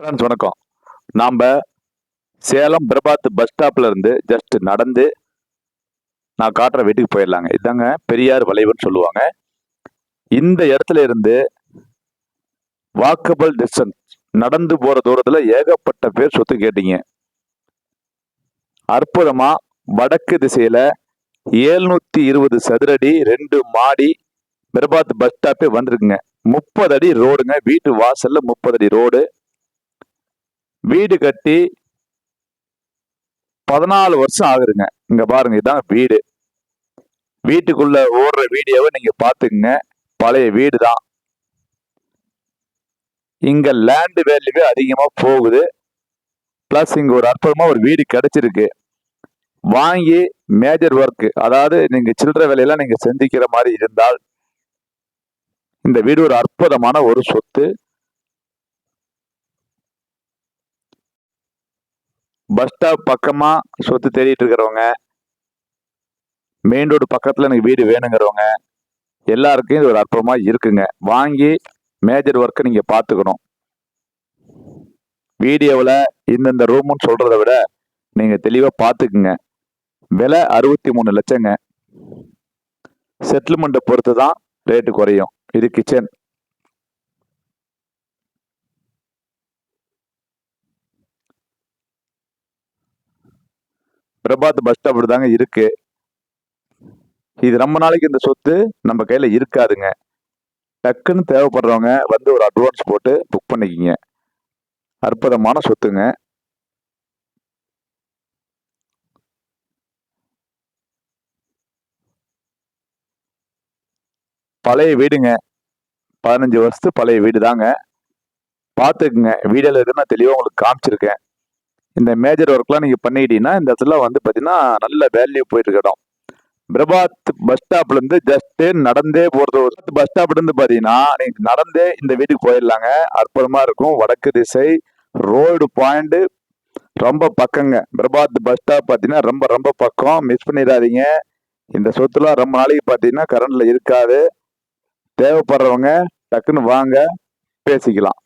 Friends வணக்கம். நாம் Salem Prabhat bus ஸ்டாப்பில் இருந்து ஜஸ்ட் நடந்து நான் காட்டுற வீட்டுக்கு போயிடலாங்க. இதாங்க பெரியார் வளைவுன்னு சொல்லுவாங்க. இந்த இடத்துல இருந்து வாக்கபிள் டிஸ்டன்ஸ் நடந்து போகிற தூரத்தில் ஏகப்பட்ட பேர் சொத்து கேட்டீங்க. அற்புதமாக வடக்கு திசையில் ஏழ்நூற்றி இருபது சதுரடி ரெண்டு மாடி பிரபாத் பஸ் ஸ்டாப்பே வந்திருக்குங்க. முப்பது அடி ரோடுங்க. வீட்டு வாசலில் முப்பது அடி ரோடு. வீடு கட்டி பதினாலு வருஷம் ஆகுதுங்க. இங்க பாருங்க இதுதான் வீடு. வீட்டுக்குள்ள ஓடுற வீடியோவை நீங்க பாத்துக்குங்க பழைய வீடு தான் இங்க லேண்டு வேல்யூவே அதிகமா போகுது. பிளஸ் இங்க ஒரு அற்புதமா ஒரு வீடு கிடைச்சிருக்கு. வாங்கி மேஜர் ஒர்க் அதாவது நீங்க சில்லற வேலையெல்லாம் நீங்க செஞ்சுக்கிற மாதிரி இருந்தால் இந்த வீடு ஒரு அற்புதமான ஒரு சொத்து. பஸ் ஸ்டாப் பக்கமாக சொத்து தேடிட்டு இருக்கிறவங்க மெயின் ரோடு பக்கத்தில் எனக்கு வீடு வேணுங்கிறவங்க எல்லாருக்கும் இது ஒரு அற்புதமாக இருக்குங்க. வாங்கி மேஜர் ஒர்க்கை நீங்கள் பார்த்துக்கணும் வீடியோவில் இந்தந்த ரூமுன்னு சொல்கிறத விட நீங்கள் தெளிவாக பார்த்துக்குங்க விலை அறுபத்தி மூணு லட்சங்க. செட்டில்மெண்ட்டை பொறுத்து தான் ரேட்டு குறையும். இது கிச்சன் பிரபாத் பஸ் ஸ்டாப் தாங்க இருக்கு. இது ரொம்ப நாளைக்கு இந்த சொத்து நம்ம கையில இருக்காதுங்க. டக்குன்னு தேவைப்படுறவங்க வந்து ஒரு அட்வான்ஸ் போட்டு புக் பண்ணிக்கிங்க. அற்புதமான சொத்துங்க. பழைய வீடுங்க. பதினஞ்சு வருஷத்து பழைய வீடு தாங்க பார்த்துக்குங்க. வீடியோவில் இருக்குன்னு நான் தெளிவாக உங்களுக்கு காமிச்சிருக்கேன். இந்த மேஜர் ஒர்க்லாம் நீங்கள் பண்ணிக்கிட்டீங்கன்னா இந்த இடத்துல வந்து பார்த்தீங்கன்னா நல்ல வேல்யூ போயிட்டு இடம். பிரபாத் பஸ் ஸ்டாப்லேருந்து ஜஸ்ட்டு நடந்தே போகிறது ஒரு பஸ் ஸ்டாப்லேருந்து பார்த்தீங்கன்னா நீங்கள் நடந்தே இந்த வீட்டுக்கு போயிடலாங்க. அற்புதமாக இருக்கும். வடக்கு திசை ரோடு பாயிண்ட்டு ரொம்ப பக்கங்க. பிரபாத் பஸ் ஸ்டாப் பார்த்தீங்கன்னா ரொம்ப ரொம்ப பக்கம். மிஸ் பண்ணிடாதீங்க. இந்த சொத்துலாம் ரொம்ப நாளைக்கு பார்த்தீங்கன்னா கரண்டில் இருக்காது. தேவைப்படுறவங்க டக்குன்னு வாங்க பேசிக்கலாம்.